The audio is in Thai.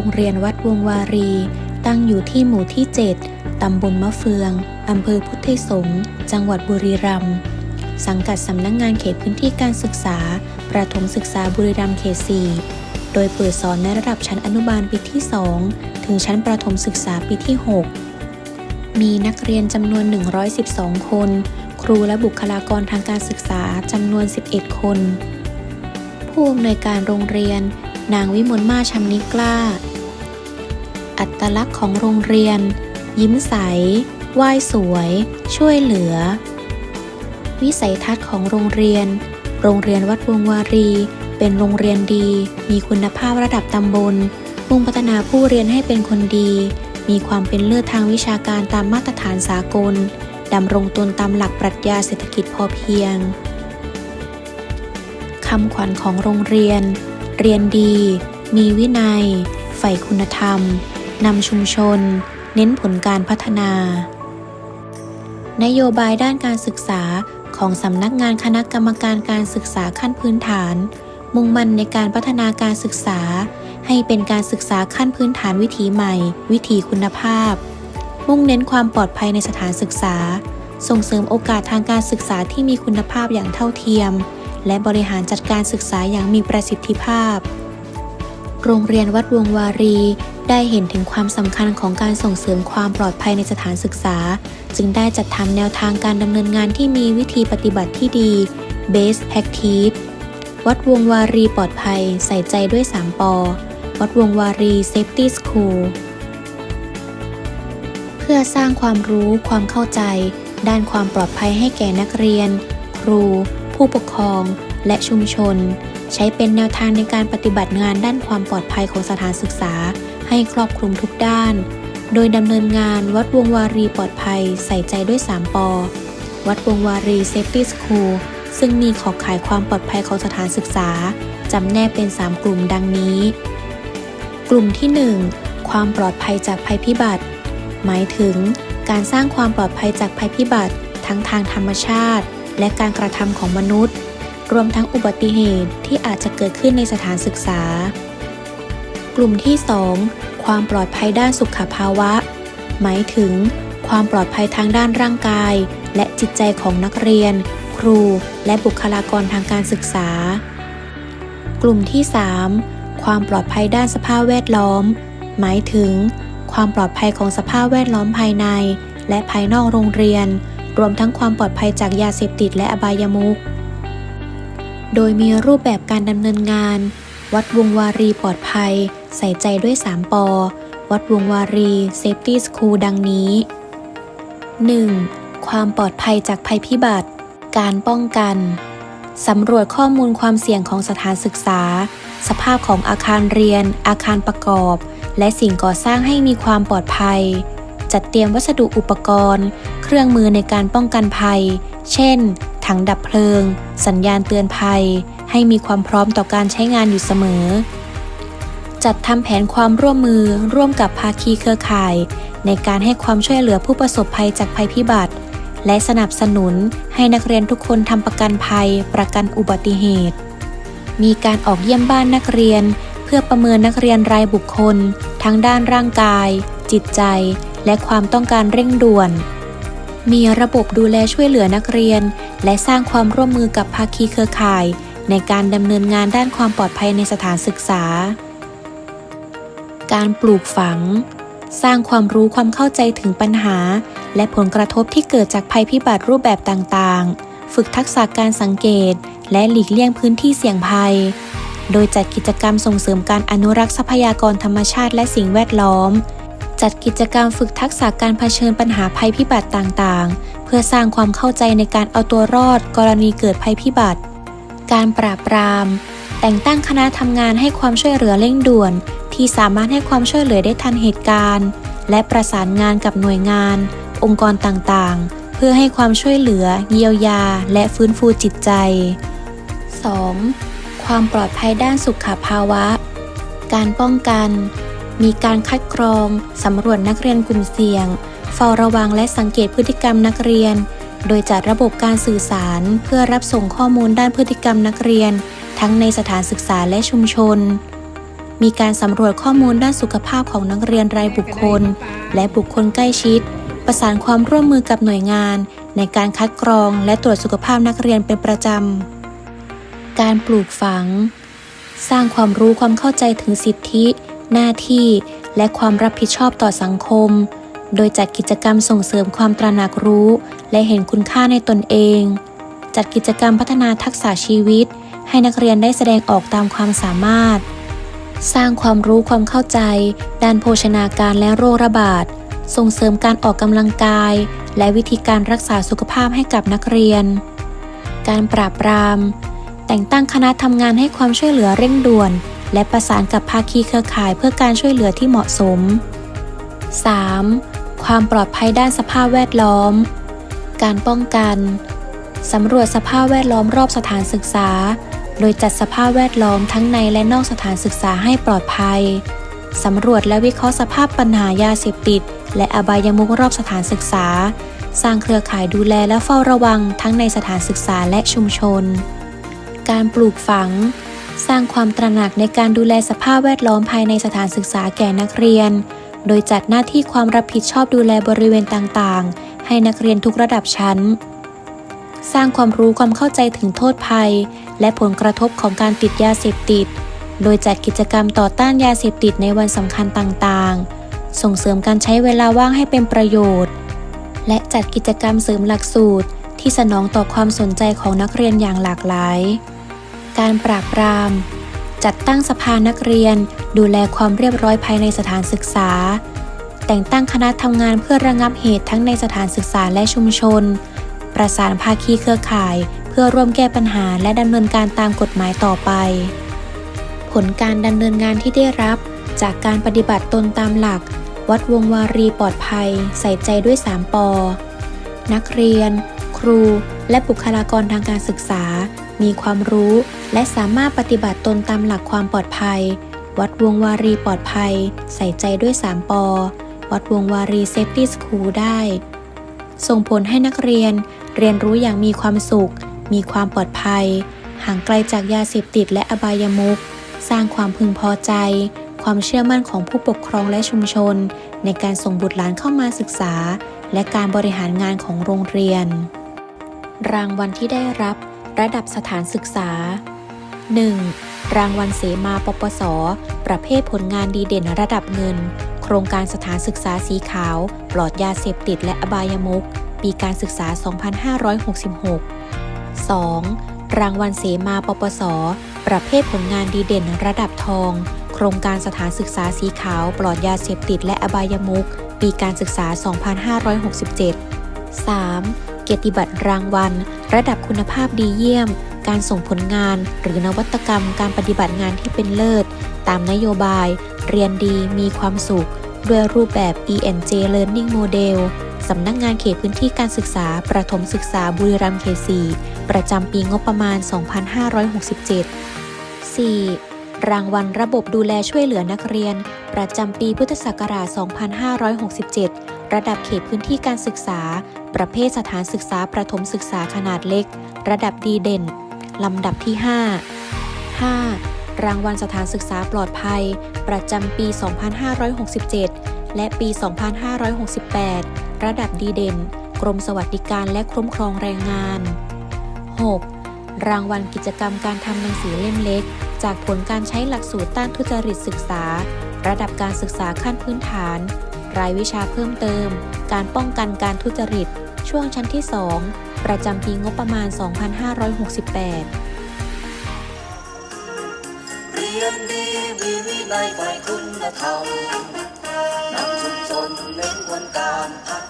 รงเรียนวัดวงวารี ตั้งอยู่ที่หมู่ที่ 7 ตำบลมะเฟือง อำเภอพุทธสงฆ์จังหวัดบุรีรัมย์ สังกัดสำนักงงานเขตพื้นที่การศึกษา ประถมศึกษาบุรีรัมย์เขต 4 โดยเปิดสอนในระดับชั้นอนุบาลปีที่ 2 ถึงชั้นประถมศึกษาปีที่ 6 มีนักเรียนจำนวน 112 คน ครูและบุคลากรทางการศึกษาจำนวน 11 คน ผู้อำนวยการโรงเรียน นางวิมลมาชำนิกล้า อัตลักษณ์ของโรงเรียน ยิ้มใสไหว้สวย ช่วยเหลือ วิสัยทัศน์ของโรงเรียน โรงเรียนวัดวงวารี เป็นโรงเรียนดี มีคุณภาพระดับตำบล มุ่งพัฒนาผู้เรียนให้เป็นคนดี มีความเป็นเลิศทางวิชาการตามมาตรฐานสากลดำรงตนตามหลักปรัชญาเศรษฐกิจพอเพียงคำขวัญของโรงเรียน เรียนดี มีวินัย ใฝ่คุณธรรม นำชุมชน เน้นผลการพัฒนา นโยบายด้านการศึกษาของสำนักงานคณะกรรมการการศึกษาขั้นพื้นฐาน มุ่งมั่นในการพัฒนาการศึกษา ให้เป็นการศึกษาขั้นพื้นฐานวิถีใหม่ วิถีคุณภาพ มุ่งเน้นความปลอดภัยในสถานศึกษา ส่งเสริมโอกาสทางการศึกษาที่มีคุณภาพอย่างเท่าเทียม และบริหารจัดการศึกษาอย่างมีประสิทธิภาพ โรงเรียนวัดวงวารี ได้เห็นถึงความสำคัญของการส่งเสริมความปลอดภัยในสถานศึกษา จึงได้จัดทำแนวทางการดำเนินงานที่มีวิธีปฏิบัติที่ดี Best Practice วัดวงวารีปลอดภัยใส่ใจด้วย 3ปอวัดวงวารี Safety School เพื่อสร้างความรู้ความเข้าใจ ด้านความปลอดภัยให้แก่นักเรียน ครู ผู้ปกครอง และชุมชน ใช้เป็นแนวทางในการปฏิบัติงานด้านความปลอดภัยของสถานศึกษา ให้ครอบคลุมทุกด้าน โดยดำเนินงานวัดวงวารีปลอดภัยใส่ใจด้วย 3ปอวัดวงวารี Safety School ซึ่งมีขอบข่ายความปลอดภัยของสถานศึกษา จำแนกเป็น 3 กลุ่มดังนี้ กลุ่มที่ 1 ความปลอดภัยจากภัยพิบัติ หมายถึง การสร้างความปลอดภัยจากภัยพิบัติ ทั้งทางธรรมชาติ และการกระทำของมนุษย์ รวมทั้งอุบัติเหตุที่อาจจะเกิดขึ้นในสถานศึกษา กลุ่มที่ 2 ความปลอดภัยด้านสุขภาวะ หมายถึง ความปลอดภัยทางด้านร่างกาย และจิตใจของนักเรียน ครู และบุคลากรทางการศึกษา กลุ่มที่ 3 ความปลอดภัยด้านสภาพแวดล้อม หมายถึง ความปลอดภัยของสภาพแวดล้อมภายใน และภายนอกโรงเรียน รวมทั้งความปลอดภัยจากยาเสพติดและอบายมุขโดยมีรูปแบบการดำเนินงาน วัดวงวารีปลอดภัย ใส่ใจด้วย 3ปอวัดวงวารี Safety School ดังนี้ 1. ความปลอดภัยจากภัยพิบัติ การป้องกัน สำรวจข้อมูลความเสี่ยงของสถานศึกษา สภาพของอาคารเรียน อาคารประกอบ และสิ่งก่อสร้างให้มีความปลอดภัย จัดเตรียมวัสดุอุปกรณ์ รื่องมือในการป้องกันภัย เช่น ถังดับเพลิง สัญญาณเตือนภัย ให้มีความพร้อมต่อการใช้งานอยู่เสมอ จัดทำแผนความร่วมมือร่วมกับภาคีเครือข่าย ในการให้ความช่วยเหลือผู้ประสบภัยจากภัยพิบัติ และสนับสนุนให้นักเรียนทุกคนทำประกันภัย ประกันอุบัติเหตุ มีการออกเยี่ยมบ้านนักเรียน เพื่อประเมินนักเรียนรายบุคคล ทั้งด้านร่างกาย จิตใจและความต้องการเร่งด่วน มีระบบดูแลช่วยเหลือนักเรียน และสร้างความร่วมมือกับภาคีเครือข่าย ในการดำเนินงานด้านความปลอดภัยในสถานศึกษา การปลูกฝัง สร้างความรู้ความเข้าใจถึงปัญหา และผลกระทบที่เกิดจากภัยพิบัติรูปแบบต่างๆ ฝึกทักษะการสังเกต และหลีกเลี่ยงพื้นที่เสี่ยงภัย โดยจัดกิจกรรมส่งเสริมการอนุรักษ์ทรัพยากรธรรมชาติและสิ่งแวดล้อม จัดกิจกรรมฝึกทักษะการเผชิญปัญหาภัยพิบัติต่างๆ เพื่อสร้างความเข้าใจในการเอาตัวรอด กรณีเกิดภัยพิบัติ การปราบปราม แต่งตั้งคณะทำงานให้ความช่วยเหลือเร่งด่วน ที่สามารถให้ความช่วยเหลือได้ทันเหตุการณ์ และประสานงานกับหน่วยงาน องค์กรต่างๆ เพื่อให้ความช่วยเหลือ เยียวยา และฟื้นฟูจิตใจ 2. ความปลอดภัยด้านสุขภาวะ การป้องกัน มีการคัดกรองสำรวจนักเรียนกลุ่มเสี่ยง เฝ้าระวังและสังเกตพฤติกรรมนักเรียน โดยจัดระบบการสื่อสารเพื่อรับส่งข้อมูลด้านพฤติกรรมนักเรียน ทั้งในสถานศึกษาและชุมชน มีการสำรวจข้อมูลด้านสุขภาพของนักเรียนรายบุคคล และบุคคลใกล้ชิด ประสานความร่วมมือกับหน่วยงาน ในการคัดกรองและตรวจสุขภาพนักเรียนเป็นประจำ การปลูกฝัง สร้างความรู้ความเข้าใจถึงสิทธิ หน้าที่ และความรับผิดชอบต่อสังคม โดยจัดกิจกรรมส่งเสริมความตระหนักรู้ และเห็นคุณค่าในตนเอง จัดกิจกรรมพัฒนาทักษะชีวิต ให้นักเรียนได้แสดงออกตามความสามารถ สร้างความรู้ความเข้าใจ ด้านโภชนาการและโรคระบาด ส่งเสริมการออกกำลังกาย และวิธีการรักษาสุขภาพให้กับนักเรียน การปราบปรามแต่งตั้งคณะทำงานให้ความช่วยเหลือเร่งด่วน และประสานกับภาคีเครือข่ายเพื่อการช่วยเหลือที่เหมาะสม 3. ความปลอดภัยด้านสภาพแวดล้อม การป้องกัน สำรวจสภาพแวดล้อมรอบสถานศึกษา โดยจัดสภาพแวดล้อมทั้งในและนอกสถานศึกษาให้ปลอดภัย สำรวจและวิเคราะห์สภาพปัญหายาเสพติด และอบายมุขรอบสถานศึกษา สร้างเครือข่ายดูแลและเฝ้าระวังทั้งในสถานศึกษาและชุมชน การปลูกฝัง สร้างความตระหนักในการดูแลสภาพแวดล้อมภายในสถานศึกษาแก่นักเรียน โดยจัดหน้าที่ความรับผิดชอบดูแลบริเวณต่างๆ ให้นักเรียนทุกระดับชั้น สร้างความรู้ความเข้าใจถึงโทษภัย และผลกระทบของการติดยาเสพติด โดยจัดกิจกรรมต่อต้านยาเสพติดในวันสำคัญต่างๆ ส่งเสริมการใช้เวลาว่างให้เป็นประโยชน์ และจัดกิจกรรมเสริมหลักสูตรที่สนองต่อความสนใจของนักเรียนอย่างหลากหลาย การปราบปราม จัดตั้งสภานักเรียน ดูแลความเรียบร้อยภายในสถานศึกษา แต่งตั้งคณะทำงานเพื่อระงับเหตุทั้งในสถานศึกษาและชุมชน ประสานภาคีเครือข่าย เพื่อร่วมแก้ปัญหาและดำเนินการตามกฎหมายต่อไป ผลการดำเนินงานที่ได้รับ จากการปฏิบัติตนตามหลัก วัดวงวารีปลอดภัย ใส่ใจด้วย 3ปอนักเรียน ครู และบุคลากรทางการศึกษา มีความรู้และสามารถปฏิบัติตนตามหลักความปลอดภัย วัดวงวารีปลอดภัย ใส่ใจด้วย 3ปอวัดวงวารีเซฟตี้สคูลได้ ส่งผลให้นักเรียน เรียนรู้อย่างมีความสุข มีความปลอดภัย ห่างไกลจากยาเสพติดและอบายมุขสร้างความพึงพอใจ ความเชื่อมั่นของผู้ปกครองและชุมชน ในการส่งบุตรหลานเข้ามาศึกษา และการบริหารงานของโรงเรียน รางวัลที่ได้รับ ระดับสถานศึกษา 1. รางวัลเสมาปปส ประเภทผลงานดีเด่นระดับเงิน โครงการสถานศึกษาสีขาว ปลอดยาเสพติดและอบายมุขปีการศึกษา 2566 2. รางวัลเสมาปปส ประเภทผลงานดีเด่นระดับทอง โครงการสถานศึกษาสีขาว ปลอดยาเสพติดและอบายมุขปีการศึกษา 2567 3. เกียรติบัตรรางวัล ระดับคุณภาพดีเยี่ยม การส่งผลงาน หรือนวัตกรรมการปฏิบัติงานที่เป็นเลิศ ตามนโยบาย เรียนดีมีความสุข ด้วยรูปแบบ ENJ Learning Model สำนักงานเขตพื้นที่การศึกษา ประถมศึกษาบุรีรัมย์เขต 4 ประจำปีงบประมาณ 2567 4. รางวัลระบบดูแลช่วยเหลือนักเรียน ประจำปีพุทธศักราช 2567 ระดับเขตพื้นที่การศึกษา ประเภทสถานศึกษาประถมศึกษาขนาดเล็ก ระดับดีเด่น ลำดับที่ 5 5. รางวัลสถานศึกษาปลอดภัย ประจำปี 2567 และปี 2568 ระดับดีเด่น กรมสวัสดิการและคุ้มครองแรงงาน 6. รางวัลกิจกรรมการทำหนังสือเล่มเล็ก จากผลการใช้หลักสูตรต้านทุจริตศึกษา ระดับการศึกษาขั้นพื้นฐาน รายวิชาเพิ่มเติม การป้องกันการทุจริต ช่วงชั้นที่ 2 ประจำปีงบประมาณ 2568 เรียนดีมีวินัยฝ่ายคุณธรรมนำชุมชนเน้นควรการพัฒ